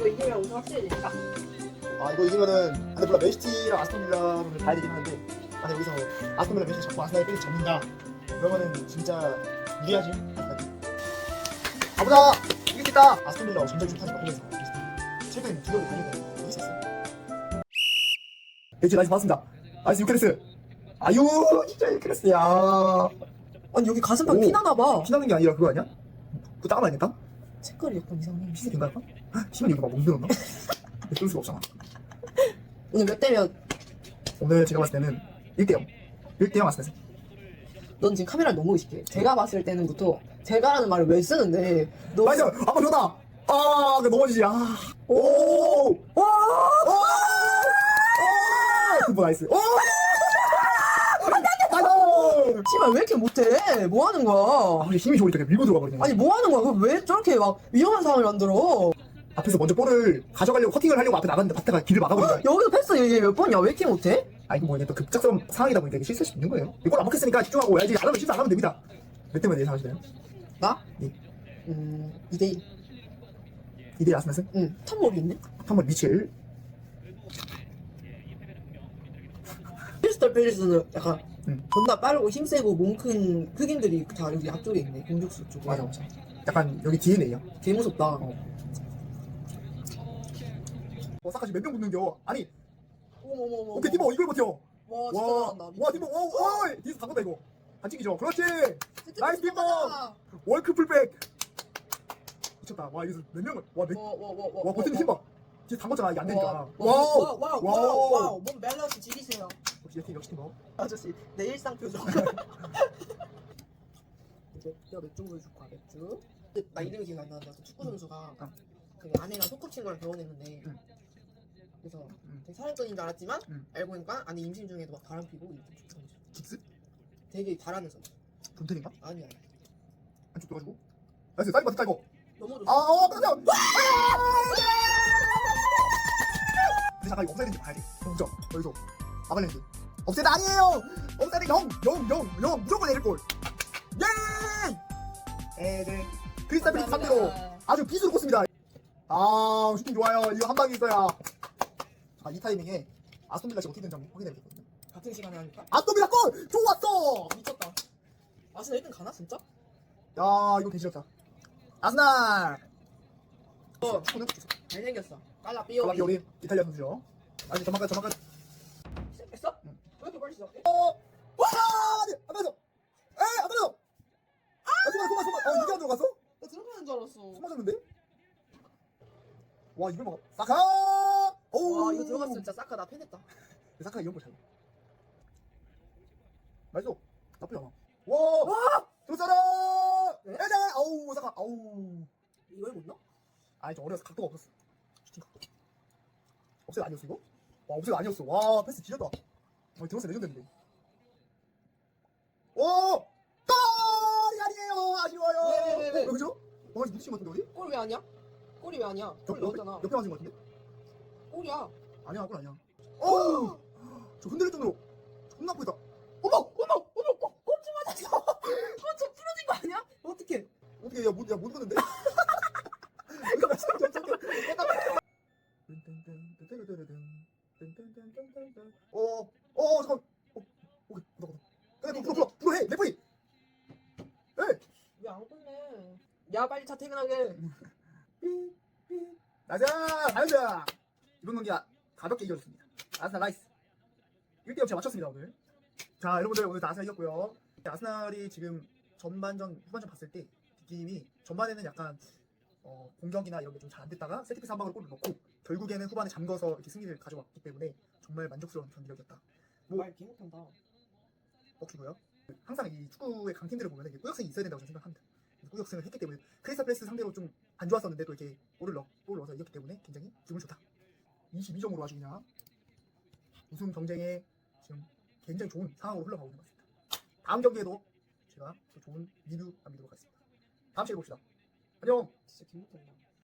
이거 이기면 우승 확실히 되니까. 아 이거 이기면은 근데 물론 맨시티랑 아스톤빌라를 봐야 되긴 하는데 만약 여기서 아스톤빌라 맨시티 잡고 아스날이 뺀 잡는다 그러면은 진짜 유리하지 가보자 이기겠다 아스톤빌라 좀 타니까 보면서 최근 두 경기 달리고 이겼었어 벤치 나이스 받았습니다 나이스 유케레스 아유 진짜 유케레스야 아니 여기 가슴팍 오. 피나나 봐. 피나는 게 아니라 그거 아니야? 그거 안 됐다? 색깔이 약간 이상해. 된가 할까? 시간 이거 막 멍들었나? 그럴 수가 없잖아 오늘 몇 대면 오늘 제가 봤을 때는 1대0 1대0 아스날스 넌 지금 카메라를 너무 의식해. 제가 봤을 때는부터 제가라는 말을 왜 쓰는데 너 나이스! 아빠 좋다! 아, 그 넘어지지, 아. 오! 와! 오! 오! 뭐 나이스. 오! 씨발 왜 이렇게 못해? 뭐 하는 거야? 아, 근데 힘이 좋으니까 그냥 밀고 들어가 버리네. 아니 뭐 하는 거야? 그럼 왜 저렇게 막 위험한 상황을 만들어? 앞에서 먼저 볼을 가져가려고 커팅을 하려고 앞에 나갔는데 바트가 길을 막아버린다. 여기서 패스 얘몇 번이야? 왜 이렇게 못해? 아, 이거 뭐 이게 또 급작스러운 상황이다 보니까 이게 실수할 수 있는 거예요. 이걸 안 먹혔으니까 집중하고, 야, 이제 안 하면 실수 안 하면 됩니다. 몇 대만 예상하시나요? 나? 예. 음 2대1 2대 아스날스? 응 탑몰이 있네? 한번 미칠. 크리스탈 팰리스는 약간 응. 존나 빠르고 힘세고 몸큰 흑인들이 다 여기 앞쪽에 있네 공격수 쪽에 맞아, 맞아. 약간 여기 DNA야. 개 무섭다 어. 어, 사카시 몇명 붙는겨? 아니, 어머머머 오케이, 티모 이걸 버텨. 와 진짜 와, 잘한다 와, 오, 오, 뒤에서 바꿨다 이거. 반칙이죠. 그렇지. 나이스. 잘한다. 월크 풀백. 미쳤다. 와, 여기서 몇 명을, 와, 몇, 와, 와, 와, 와, 와, 버튼 팀버. 뒤에 다 먹잖아. 이게 안 되니까. 와, 와우, 와, 와, 와, 와우. 와, 몸 밸런스 지리세요. 역시 역시 역시 팀버. 아저씨, 내 일상 표정. 이제 내가 맥주 보여줄 거야, 맥주. 근데 나 이름이 기억 안 나는데 그 축구 선수가 응. 그 아내랑 소꿉 친구랑 결혼했는데 응. 그래서 응. 되게 사랑꾼인 줄 알았지만 응. 알고 보니까 아내 임신 중에도 막 바람 피고 이렇게 축구 선수. 긱스? 되게 잘하는 선수. 분텐인가? 아니야. 한쪽 떠가지고. 나이스, 사이버 깔고. 넘어졌어. 아, 어, 맞아. 근데 잠깐 이거 업사이드인지 봐야 돼. 동점. 여기서. 아발랜드. 업사이드 아니에요! 업사이드 0! 0! 0! 0! 무조건 내릴 골! 예! 애들. 크리스탈 필리스 3대로 아주 빗으로 꽂습니다. 아, 슈팅 좋아요. 이거 한 방에 있어야. 자, 이 타이밍에 아스톤빌라 지금 어떻게 된지 한번 확인해 볼게요. 같은 시간에 하니까 아스톤빌라 골! 좋았어! 미쳤다. 아스날 1등 가나 진짜? 야, 이거 개시럽다. 아스날! 어. 축구는 잘생겼어. 빨라 콜라 삐오. 비오리 이탈리아 선수죠. 아니, 저만까지, 저만까지. 어! 와! 네, 안 맞아! 에! 안 맞아! 아, 소만, 소만, 소만. 어, 이게 안 들어갔어? 나 들어가는 줄 알았어. 손 맞았는데? 와, 이걸 먹어. 사카! 오! 와 이거 들어갔으면 진짜 사카 나 팬했다. 사카 이런 거 잘. 맛있어. 나쁘지 않아. 와! 와! 들었잖아! 네? 에자! 아우, 사카, 아우. 이걸 못 넣어? 아니, 저 어려서 각도가 없었어. 슈팅 각도. 업셋 아니었어, 이거? 와, 업셋 아니었어. 와, 패스 지렸다. 어, 들었어, 레전드인데. 오! 골이 아니에요! 아쉬워요! 왜, 왜, 왜, 왜? 어, 그죠? 와, 이거 미친 것 같은데, 어디? 골 왜 아니야? 골이 왜 아니야? 저, 골 옆에, 넣었잖아. 옆에 맞은 것 같은데? 골이야. 아니야, 골 아니야. 오! 저 흔들릴 정도로 존나 아프다. 어머 어머 어머 골, 골좀 맞았어. 골좀 풀어진 거 아니야? 어떻게? 어떻게, 야, 못, 야, 못 봤는데? 어, 어, 잠깐. 어, 오케이, 보다, 보다. 그래, 불어, 불어, 불어, 해, 레프리. 에, 왜안 끝내? 야 빨리 차 퇴근하게. 나이스, 나이스. 이번 경기 가볍게 이겨줬습니다. 아스날 나이스. 1대0 제가 맞췄습니다, 오늘. 자, 여러분들 오늘 다 아스날 이겼고요. 아스날이 지금 전반전, 후반전 봤을 때 느낌이 전반에는 약간 어, 공격이나 이런 게 좀 잘 안 됐다가 세트피스 한 방으로 골을 넣고 결국에는 후반에 잠궈서 이렇게 승리를 가져왔기 때문에 정말 만족스러운 경기력이었다. 뭐 말 개못한다. 먹히고요. 항상 이 축구의 강팀들을 보면 이게 꾸역승이 있어야 된다고 저는 생각합니다. 꾸역승을 했기 때문에 크리스탈 플레스 상대로 좀 안 좋았었는데 또 이렇게 골을 넣, 골을 넣어서 이겼기 때문에 굉장히 기분 좋다. 22점으로 아주 그냥 우승 경쟁에 지금 굉장히 좋은 상황으로 흘러가고 있는 것 같습니다. 다음 경기에도 제가 또 좋은 리뷰 남기도록 하겠습니다. 다음 시간에 봅시다. 안녕! 진짜 개못한다.